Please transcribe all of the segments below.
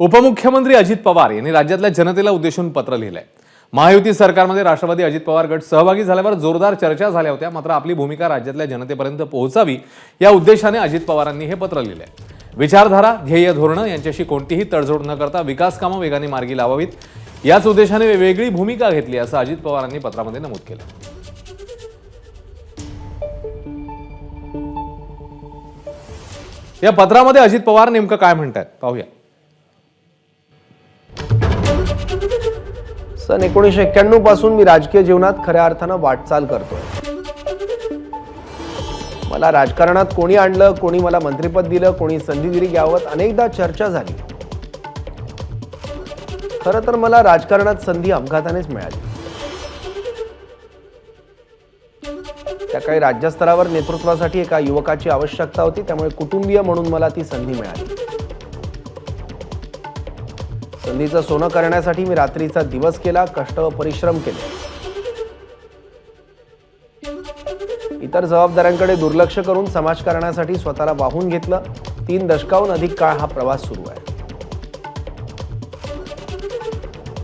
उपमुख्यमंत्री अजित पवार यांनी राज्यातल्या जनतेला उद्देशून पत्र लिहिलंय. महायुती सरकारमध्ये राष्ट्रवादी अजित पवार गट सहभागी झाल्यावर जोरदार चर्चा झाल्या होत्या मात्र आपली भूमिका राज्यातल्या जनतेपर्यंत पोहोचावी या उद्देशाने अजित पवारांनी हे पत्र लिहिलंय. विचारधारा ध्येय धोरणं यांच्याशी कोणतीही तडजोड न करता विकास कामं वेगाने मार्गी लावावीत याच उद्देशाने वेगळी भूमिका घेतली असं अजित पवारांनी पत्रामध्ये नमूद केलं. या पत्रामध्ये अजित पवार नेमकं काय म्हणतात पाहूया. सन एकोणीसशे एक्क्याण्णवपासून मी राजकीय जीवनात खऱ्या अर्थानं वाटचाल करतोय. मला राजकारणात कोणी आणलं कोणी मला मंत्रिपद दिलं कोणी संधी दिली यावर अनेकदा चर्चा झाली. खरं तर मला राजकारणात संधी अपघातानेच मिळाली. त्या काही राज्यस्तरावर नेतृत्वासाठी एका युवकाची आवश्यकता होती त्यामुळे कुटुंबीय म्हणून मला ती संधी मिळाली. संधीचं सोनं करण्यासाठी मी रात्रीचा दिवस केला कष्ट व परिश्रम केले. इतर जबाबदाऱ्यांकडे दुर्लक्ष करून समाजकारणासाठी स्वतःला वाहून घेतलं तीन दशकाहून अधिक काळ हा प्रवास सुरू आहे.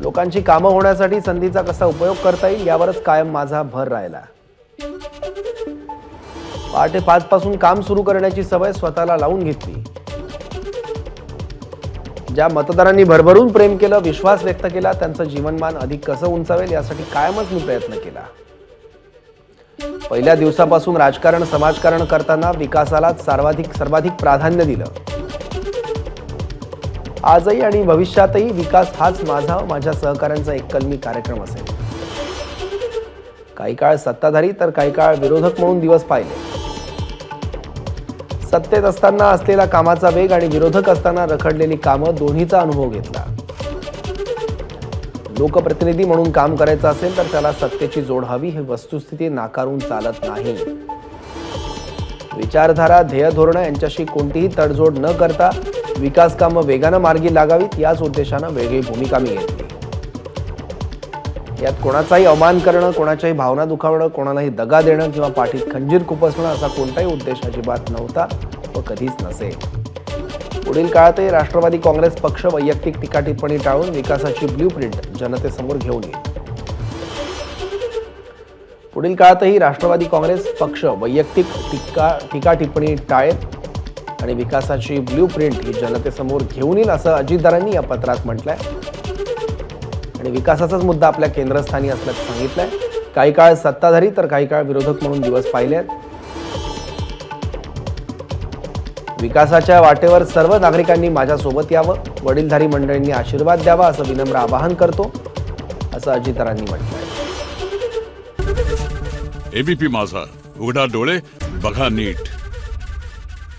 लोकांची कामं होण्यासाठी संधीचा कसा उपयोग करता येईल यावरच कायम माझा भर राहिला पहाटे पाच पासून काम सुरू करण्याची सवय स्वतःला लावून घेतली. ज्या मतदारांनी भरभरून प्रेम केलं विश्वास व्यक्त केला त्यांचं जीवनमान अधिक कसं उंचावेल यासाठी कायमच मी प्रयत्न केला. पहिल्या दिवसापासून राजकारण समाजकारण करताना विकासालाच सर्वाधिक सर्वाधिक प्राधान्य दिलं. आजही आणि भविष्यातही विकास हाच माझा माझ्या सहकाऱ्यांचा एककलमी कार्यक्रम असेल. काही काळ सत्ताधारी तर काही काळ विरोधक म्हणून दिवस पाहिले. सत्तेत असताना असलेला कामाचा वेग आणि विरोधक असताना रखडलेली कामं दोन्हीचा अनुभव घेतला. लोकप्रतिनिधी म्हणून काम करायचं असेल तर त्याला सत्तेची जोड हवी ही वस्तुस्थिती नाकारून चालत नाही. विचारधारा ध्येय धोरणं यांच्याशी कोणतीही तडजोड न करता विकास कामं वेगानं मार्गी लागावीत याच उद्देशानं वेगळी भूमिका मी घेतली. यात कोणाचाही अवमान करणं कोणाच्याही भावना दुखावणं कोणालाही दगा देणं किंवा पाठीत खंजीर खुपसणं असा कोणताही उद्देश अजिबात नव्हता व कधीच नसेल. पुढील काळातही राष्ट्रवादी काँग्रेस पक्ष वैयक्तिक टीकाटिप्पणी टाळून विकासाची ब्ल्यू प्रिंट जनतेसमोर घेऊन येईल. पुढील काळातही राष्ट्रवादी काँग्रेस पक्ष वैयक्तिक टीका टीका टिप्पणी टाळेल आणि विकासाची ब्ल्यू प्रिंट ही जनतेसमोर घेऊन येईल असं अजितदारांनी या पत्रात म्हटलंय. आणि विकासाचाच मुद्दा आपल्या केंद्रस्थानी असल्याचं सांगितलंय. काही काळ सत्ताधारी तर काही काळ विरोधक म्हणून दिवस पाहिले आहेत. विकासाच्या वाटेवर सर्व नागरिकांनी माझ्यासोबत यावं वडीलधारी मंडळींनी आशीर्वाद द्यावा असं विनम्र आवाहन करतो असं अजितरांनी म्हटलंय. एबीपी माझा. उघडा डोळे बघा नीट.